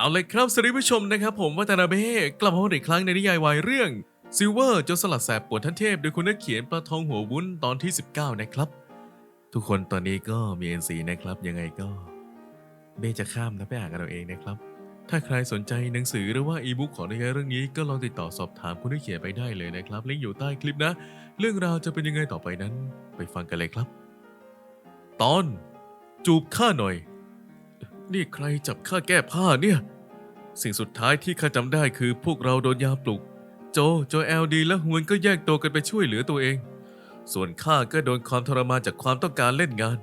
เอาเลยครับสวัสดีผู้ชมนะครับ ผมวัตนาเบ้กลับมาพบอีกครั้งในนิยายวายเรื่องซิลเวอร์จนสลัดแสบปวดท่านเทพ โดยคุณนักเขียนปลาทองหัววุ้นตอนที่ 19 นะครับ ทุกคนตอนนี้ก็มี NC นะครับ ยังไงก็ เบ้จะข้ามนะไปอ่านกันเอาเองนะครับ ถ้าใครสนใจหนังสือหรือว่าอีบุ๊กของนิยายเรื่องนี้ก็ลองติดต่อสอบถามคุณนักเขียนไปได้เลยนะครับลิงก์อยู่ใต้คลิปนะ เรื่องราวจะเป็นยังไงต่อไปนั้น ไปฟังกันเลยครับ ตอน จูบข้าหน่อย นี่ใครจับข้าแก้ผ้าเนี่ย สิ่งสุดท้ายที่ข้าจำได้คือพวกเราโดนยาปลุก โจ โจเอลดี และฮวนก็แยกตัวกันไปช่วยเหลือตัวเอง ส่วนข้าก็โดนความทรมานจากความต้องการเล่นงาน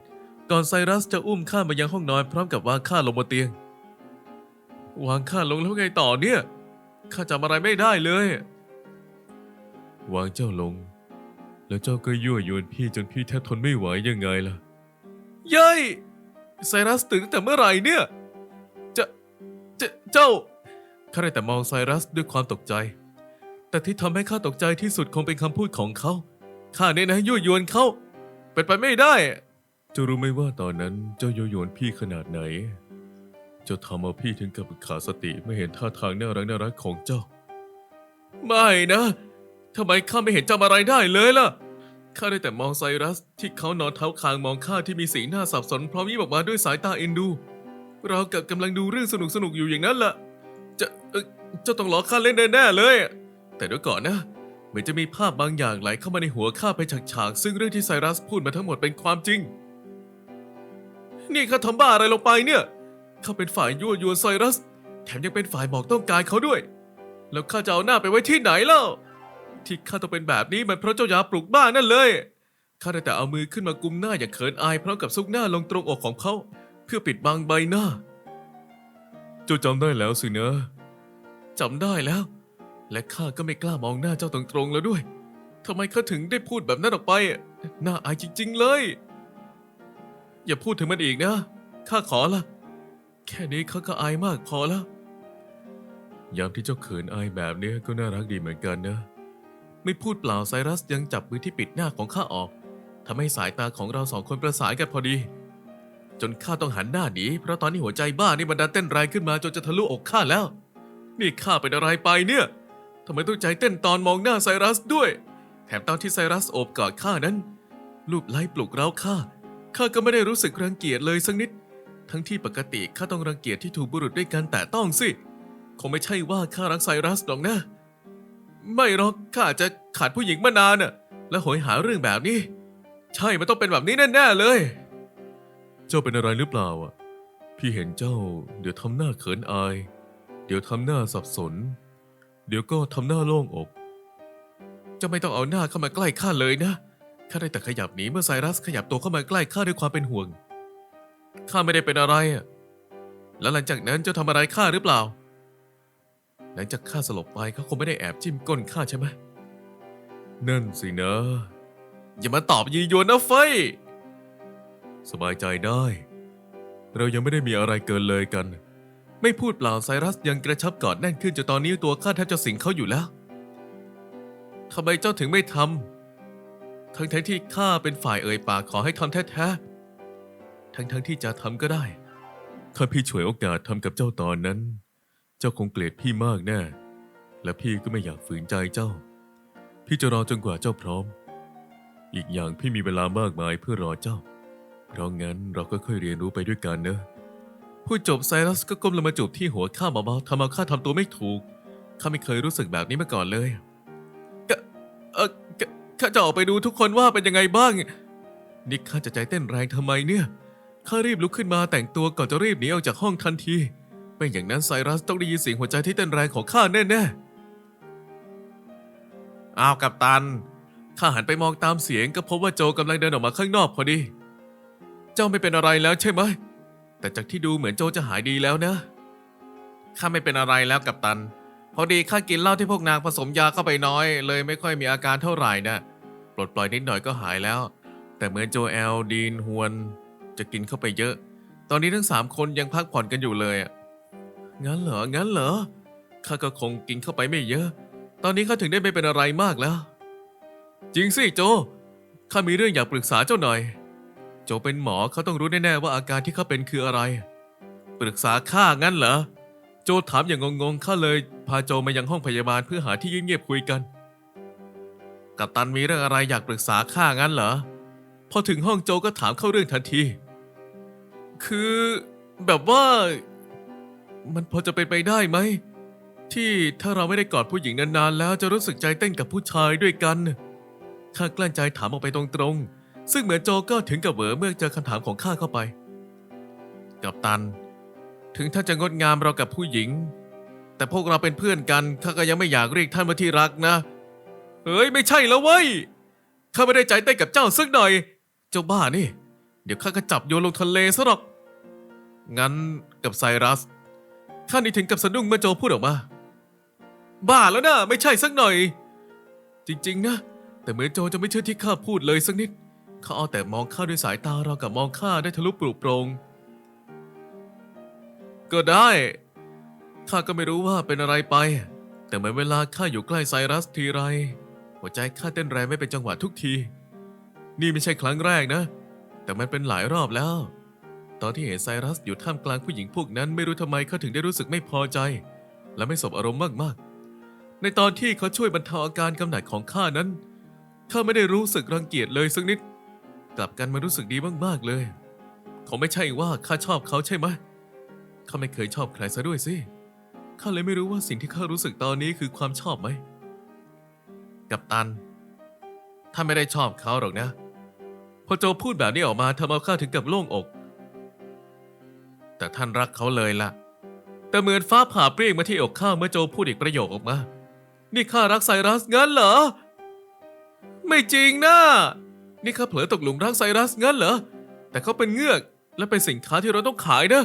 ก่อนไซรัสจะอุ้มข้ามายังห้องนอนพร้อมกับวางข้าลงบนเตียง วางข้าลงแล้วไงต่อเนี่ยข้าจำอะไรไม่ได้เลย วางเจ้าลง แล้วเจ้าก็ยั่วยวนพี่จนพี่แทบทนไม่ไหวยังไงล่ะ เย้ย ไซรัสตื่นตั้งแต่เมื่อไหร่เนี่ย จะเจเจ้าข้าได้แต่มองไซรัสด้วยความตกใจ แต่ที่ทำให้ข้าตกใจที่สุดคงเป็นคำพูดของเขา ข้าเนี่ยนะยั่วยวนเขาเป็นไปไม่ได้เจะรู้ไหมว่าตอนนั้นเจ้ายั่วยวนพี่ขนาดไหน เจ้าทำเอาพี่ถึงกับขาดสติไม่เห็นท่าทางน่ารักน่ารักของเจ้า ไม่นะทำไมข้าไม่เห็นจำอะไรได้เลยล่ะ ข้าได้แต่มองไซรัส ที่เขานอนเท้าคางมองข้าที่มีสีหน้าสับสนพร้อมยิ้มออกมาด้วยสายตาเอ็นดู เรากับกำลังดูเรื่องสนุกสนุกๆอยู่อย่างนั้นล่ะ จะเอ่อเจ้าต้องล้อข้าเล่นแน่ๆเลย แต่เดี๋ยวก่อนนะ เหมือนจะมีภาพบางอย่างไหลเข้ามาในหัวข้าไปฉากๆซึ่งเรื่องที่ไซรัสพูดมาทั้งหมดเป็นความจริง นี่ข้าทำบ้าอะไรลงไปเนี่ย ข้าเป็นฝ่ายยั่วยวนไซรัส แถมยังเป็นฝ่ายบอกต้องการเขาด้วย แล้วข้าจะเอาหน้าไปไว้ที่ไหนเล่า ที่ข้าต้องเป็นแบบนี้มันเพราะเจ้ายาปลุกบ้านั่นเลย ข้าได้แต่เอามือขึ้นมากุมหน้าอย่างเขินอายพร้อมกับซุกหน้าลงตรงอกของเขา เพื่อปิดบังใบหน้า เจ้าจำได้แล้วสินะจำได้แล้ว และข้าก็ไม่กล้ามองหน้าเจ้าตรงๆแล้วด้วยทำไมข้าถึงได้พูดแบบนั้นออกไปอะน่าอายจริง ๆ เลย อย่าพูดถึงมันอีกนะ ข้าขอละ แค่นี้ข้าก็อายมากพอแล้ว ยามที่เจ้าเขินอายแบบนี้ก็น่ารักดีเหมือนกันนะ ไม่พูดเปล่าไซรัสยังจับมือที่ปิดหน้าของข้าออกทำให้สายตาของเราสองคนประสานกันพอดี จนข้าต้องหันหน้าหนีเพราะตอนนี้หัวใจบ้านี่มันดันเต้นแรงขึ้นมาจนจะทะลุอกข้าแล้ว นี่ข้าเป็นอะไรไปเนี่ยทำไมต้องใจเต้นตอนมองหน้าไซรัสด้วย แถมตอนที่ไซรัสโอบกอดข้านั้นรูปไล้ปลุกเร้าข้าข้าก็ไม่ได้รู้สึกรังเกียจเลยสักนิด ทั้งที่ปกติข้าต้องรังเกียจที่ถูกบุรุษด้วยกันแต่ต้องสิคงไม่ใช่ว่าข้ารักไซรัสหรอกนะ ไม่หรอกข้าอาจจะขาดผู้หญิงมานานน่ะ และโหยหาเรื่องแบบนี้ ใช่มันต้องเป็นแบบนี้แน่ๆเลย เจ้าเป็นอะไรหรือเปล่าอะ พี่เห็นเจ้า เดี๋ยวทำหน้าเขินอาย เดี๋ยวทำหน้าสับสน เดี๋ยวก็ทำหน้าโล่งอก เจ้าไม่ต้องเอาหน้าเข้ามาใกล้ข้าเลยนะข้าได้แต่ขยับหนีเมื่อไซรัสขยับตัวเข้ามาใกล้ข้าด้วยความเป็นห่วงข้าไม่ได้เป็นอะไรอะแล้วหลังจากนั้นเจ้าทำอะไรข้าหรือเปล่า หลังจากข้าสลบไปเขาคงไม่ได้แอบจิ้มก้นข้าใช่ไหมนั่นสินะ อย่ามาตอบยียวนนะเฟยสบายใจได้ เรายังไม่ได้มีอะไรเกินเลยกัน ไม่พูดเปล่าไซรัสยังกระชับกอดแน่นขึ้นจนตอนนี้ตัวข้าแทบจะสิงเขาอยู่แล้วทำไมเจ้าถึงไม่ทำทั้งทั้งที่ข้าเป็นฝ่ายเอ่ยปากขอให้ทำแท้ๆทั้งทั้งที่จะทำก็ได้ถ้าพี่ฉวยโอกาสทำกับเจ้าตอนนั้น เจ้าคงเกลียดพี่มากแน่ และพี่ก็ไม่อยากฝืนใจเจ้า พี่จะรอจนกว่าเจ้าพร้อม อีกอย่างพี่มีเวลามากมายเพื่อรอเจ้า เพราะงั้นเราก็ค่อยเรียนรู้ไปด้วยกันเนอะพูดจบไซรัสก็ก้มลงมาจูบที่หัวข้าเบาๆทำเอาข้าทำตัวไม่ถูก ข้าไม่เคยรู้สึกแบบนี้มาก่อนเลยกะเออข้าจะออกไปดูทุกคนว่าเป็นยังไงบ้าง นี่ข้าจะใจเต้นแรงทำไมเนี่ย ข้ารีบลุกขึ้นมาแต่งตัวก่อนจะรีบหนีออกจากห้องทันที ไม่อย่างนั้นไซรัสต้องได้ยินเสียงหัวใจที่เต้นแรงของข้าแน่ๆ อ้าวกัปตัน ข้าหันไปมองตามเสียงก็พบว่าโจกำลังเดินออกมาข้างนอกพอดี เจ้าไม่เป็นอะไรแล้วใช่ไหม แต่จากที่ดูเหมือนโจจะหายดีแล้วนะ ข้าไม่เป็นอะไรแล้วกัปตัน พอดีข้ากินเหล้าที่พวกนางผสมยาเข้าไปน้อย เลยไม่ค่อยมีอาการเท่าไหร่นะปลดปล่อยนิดหน่อยก็หายแล้ว แต่เหมือนโจแอลดีนฮวน จะกินเข้าไปเยอะ ตอนนี้ทั้งสามคนยังพักผ่อนกันอยู่เลยอะ งั้นเหรอ งั้นเหรอ ข้าก็คงกินเข้าไปไม่เยอะ ตอนนี้ข้าถึงได้ไม่เป็นอะไรมากแล้ว จริงสิโจ ข้ามีเรื่องอยากปรึกษาเจ้าหน่อย โจเป็นหมอเขาต้องรู้แน่ๆว่าอาการที่เขาเป็นคืออะไร ปรึกษาข้างั้นเหรอ โจถามอย่างงงๆ ข้าเลยพาโจมายังห้องพยาบาลเพื่อหาที่เงียบๆคุยกัน กัปตันมีเรื่องอะไรอยากปรึกษาข้างั้นเหรอ พอถึงห้องโจก็ถามเข้าเรื่องทันที คือแบบว่า มันพอจะเป็นไปได้ไหม ที่ถ้าเราไม่ได้กอดผู้หญิงนานๆ แล้วจะรู้สึกใจเต้นกับผู้ชายด้วยกัน ข้ากลั้นใจถามออกไปตรงๆ ซึ่งเหมือนโจก็ถึงกับเหวอเมื่อเจอคำถามของข้าเข้าไป กับตัน ถึงท่านจะงดงามเรากับผู้หญิง แต่พวกเราเป็นเพื่อนกันข้าก็ยังไม่อยากเรียกท่านว่าที่รักนะ เฮ้ยไม่ใช่แล้วเว้ยข้าไม่ได้ใจเต้นกับเจ้าสักหน่อย เจ้าบ้านี่ เดี๋ยวข้าก็จับโยนลงทะเลซะหรอก งั้นกับไซรัส ข้านี่ถึงกับสะดุ้งเมื่อโจพูดออกมา บ้าแล้วนะไม่ใช่สักหน่อย จริง ๆ นะ แต่เหมือนโจจะไม่เชื่อที่ข้าพูดเลยสักนิด เขาเอาแต่มองข้าด้วยสายตาเรากับมองข้าได้ทะลุปลุกโปรง ก็ได้ ข้าก็ไม่รู้ว่าเป็นอะไรไป แต่เหมือนเวลาข้าอยู่ใกล้ไซรัสทีไร หัวใจข้าเต้นแรงไม่เป็นจังหวะทุกที นี่ไม่ใช่ครั้งแรกนะ แต่มันเป็นหลายรอบแล้ว ตอนที่เห็นไซรัสอยู่ท่ามกลางผู้หญิงพวกนั้นไม่รู้ทำไมเขาถึงได้รู้สึกไม่พอใจ และไม่สบอารมณ์มากๆ ในตอนที่เขาช่วยบรรเทาอาการกำหนัดของข้านั้นข้าไม่ได้รู้สึกรังเกียจเลยสักนิด กลับกันมารู้สึกดีมากๆเลยเขาไม่ใช่ว่าข้าชอบเขาใช่ไหมข้าไม่เคยชอบใครซะด้วยสิข้าเลยไม่รู้ว่าสิ่งที่ข้ารู้สึกตอนนี้คือความชอบไหม กับตัน ถ้าไม่ได้ชอบเขาหรอกนะ พอโจพูดแบบนี้ออกมาทำเอาข้าถึงกับโล่งอก แต่ท่านรักเขาเลยล่ะ แต่เหมือนฟ้าผ่าเปรี้ยงมาที่อกข้าเมื่อโจพูดอีกประโยคออกมา นี่ข้ารักไซรัสงั้นเหรอ ไม่จริงนะ นี่ข้าเผลอตกหลุมรักไซรัสงั้นเหรอ แต่เขาเป็นเงือกและเป็นสินค้าที่เราต้องขายนะ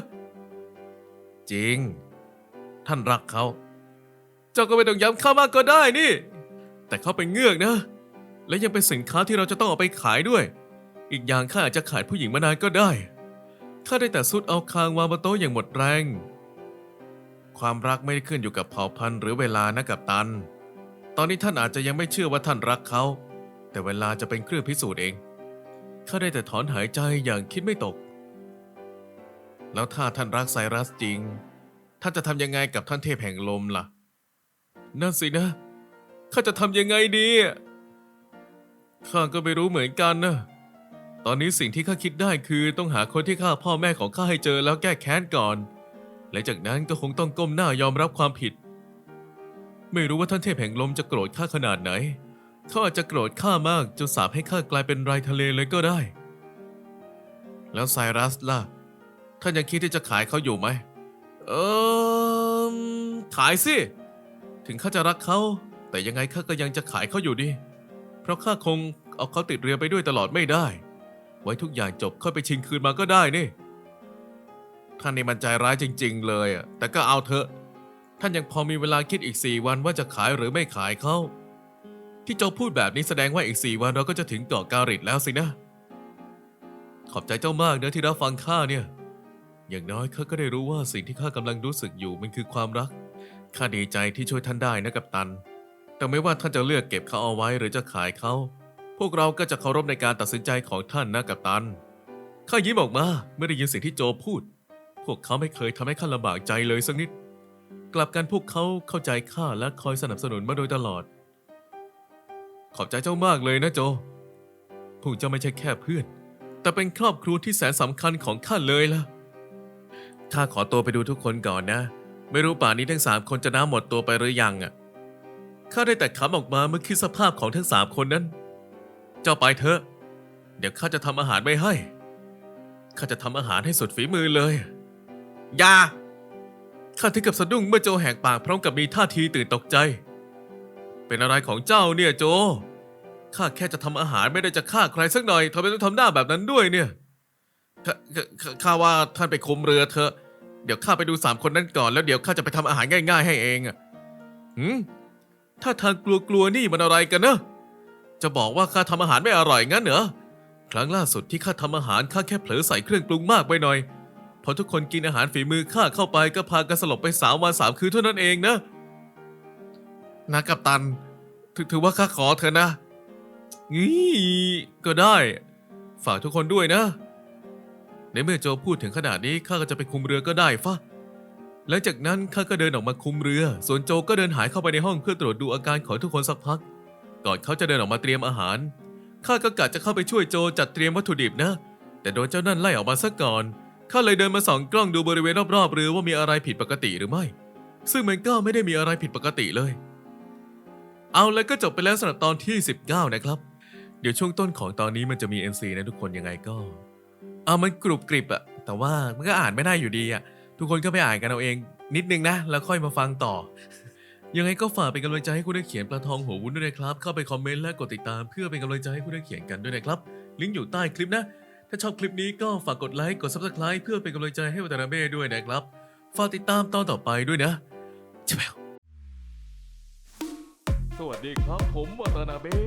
จริง ท่านรักเขา เจ้าก็ไม่ต้องย้ำข้ามากก็ได้นี่ แต่เขาเป็นเงือกนะ และยังเป็นสินค้าที่เราจะต้องเอาไปขายด้วย อีกอย่างข้าอาจจะขายผู้หญิงมานานก็ได้ ข้าได้แต่สุดเอาคางวางบนโต๊ะอย่างหมดแรง ความรักไม่ได้ขึ้นอยู่กับเผ่าพันธุ์หรือเวลานะกับตัน ตอนนี้ท่านอาจจะยังไม่เชื่อว่าท่านรักเขา แต่เวลาจะเป็นเครื่องพิสูจน์เอง ข้าได้แต่ถอนหายใจอย่างคิดไม่ตก แล้วถ้าท่านรักไซรัสจริง ท่านจะทำยังไงกับท่านเทพแห่งลมล่ะ นั่นสินะ ข้าจะทำยังไงดี ข้าก็ไม่รู้เหมือนกันนะ ตอนนี้สิ่งที่ข้าคิดได้คือต้องหาคนที่ฆ่าพ่อแม่ของข้าให้เจอแล้วแก้แค้นก่อน และจากนั้นก็คงต้องก้มหน้ายอมรับความผิด ไม่รู้ว่าท่านเทพแห่งลมจะโกรธข้าขนาดไหน เขาอาจจะโกรธข้ามากจนสาปให้ข้ากลายเป็นไรทะเลเลยก็ได้ แล้วไซรัสล่ะ ท่านยังคิดที่จะขายเขาอยู่ไหม เออขายสิ ถึงข้าจะรักเขา แต่ยังไงข้าก็ยังจะขายเขาอยู่ดี เพราะข้าคงเอาเขาติดเรือไปด้วยตลอดไม่ได้ ไว้ทุกอย่างจบค่อยไปชิงคืนมาก็ได้นี่ ท่านนี่มันใจร้ายจริง ๆ เลยอะแต่ก็เอาเถอะ ท่านยังพอมีเวลาคิดอีกสี่วันว่าจะขายหรือไม่ขายเขาที่โจพูดแบบนี้แสดงว่าอีกสี่วันเราก็จะถึงเกาะการิดแล้วสินะ ขอบใจเจ้ามากนะที่รับฟังข้าเนี่ย อย่างน้อยข้าก็ได้รู้ว่าสิ่งที่ข้ากำลังรู้สึกอยู่มันคือความรัก ข้าดีใจที่ช่วยท่านได้นะกับตัน แต่ไม่ว่าท่านจะเลือกเก็บเขาเอาไว้หรือจะขายเขา วกเราก็จะเคารพในการตัดสินใจของท่านนะกับตัน ข้ายิ้มออกมาเมื่อได้ยินสิ่งที่โจพูด พวกเขาไม่เคยทำให้ข้าลำบากใจเลยสักนิด กลับกันพวกเขาเข้าใจข้าและคอยสนับสนุนมาโดยตลอด ขอบใจเจ้ามากเลยนะโจ พวกเจ้าไม่ใช่แค่เพื่อน แต่เป็นครอบครัวที่แสนสำคัญของข้าเลยล่ะ ข้าขอตัวไปดูทุกคนก่อนนะ ไม่รู้ป่านนี้ทั้งสามคนจะน้ำหมดตัวไปหรือยังอะ ข้าได้แต่ขำออกมาเมื่อคิดสภาพของทั้งสามคนนั้น เจ้าไปเถอะ เดี๋ยวข้าจะทำอาหารไม่ให้ ข้าจะทำอาหารให้สุดฝีมือเลย อย่า ข้าถึงกับสะดุ้งเมื่อโจแหกปากพร้อมกับมีท่าทีตื่นตกใจ เป็นอะไรของเจ้าเนี่ยโจ ข้าแค่จะทำอาหารไม่ได้จะฆ่าใครสักหน่อยทำไมต้องทำหน้าแบบนั้นด้วยเนี่ยขขขข้าว่าท่านไปคุมเรือเถอะ เดี๋ยวข้าไปดูสามคนนั้นก่อนแล้วเดี๋ยวข้าจะไปทำอาหารง่าย ๆ ให้เองอะหืมถ้าทางกลัวๆนี่มันอะไรกันเนอะ จะบอกว่าข้าทำอาหารไม่อร่อยงั้นเหรอ ครั้งล่าสุดที่ข้าทำอาหารข้าแค่เผลอใส่เครื่องปรุงมากไปหน่อย พอทุกคนกินอาหารฝีมือข้าเข้าไปก็พากันสลบไปสามวันสามคืนเท่านั้นเองนะนะกัปตันถถือว่าข้าขอเถอะนะงี้ก็ได้ ฝากทุกคนด้วยนะ ในเมื่อโจพูดถึงขนาดนี้ข้าก็จะไปคุมเรือก็ได้ฟะหลังจากนั้นข้าก็เดินออกมาคุมเรือ ส่วนโจก็เดินหายเข้าไปในห้องเพื่อตรวจดูอาการของทุกคนสักพัก ก่อนเขาจะเดินออกมาเตรียมอาหารข้าก็กะจะเข้าไปช่วยโจจัดเตรียมวัตถุดิบนะ แต่โดนเจ้านั่นไล่ออกมาซะก่อนข้าเลยเดินมาส่องกล้องดูบริเวณรอบๆเรือว่ามีอะไรผิดปกติหรือไม่ ซึ่งมันก็ไม่ได้มีอะไรผิดปกติเลย เอาแล้วก็จบไปแล้วสำหรับตอนที่ 19 นะครับ เดี๋ยวช่วงต้นของตอนนี้มันจะมี NC นะทุกคนยังไงก็ เอามันกรุบกริบอะแต่ว่ามันก็อ่านไม่ได้อยู่ดีอะทุกคนก็ไปอ่านกันเอาเองนิดนึงนะ แล้วค่อยมาฟังต่อ ยังไงก็ฝากเป็นกำลังใจให้คุณได้เขียนปลาทองหัววุ้นด้วยนะครับ เข้าไปคอมเมนต์และกดติดตาม เพื่อเป็นกำลังใจให้คุณได้เขียนกันด้วยนะครับ ลิงก์อยู่ใต้คลิปนะ ถ้าชอบคลิปนี้ก็ฝากกดไลค์ กด subscribe เพื่อเป็นกำลังใจให้วัตนาเบ้ด้วยนะครับ ฝากติดตามตอนต่อไปด้วยนะชิบะสวัสดีครับผมวัตนาเบ้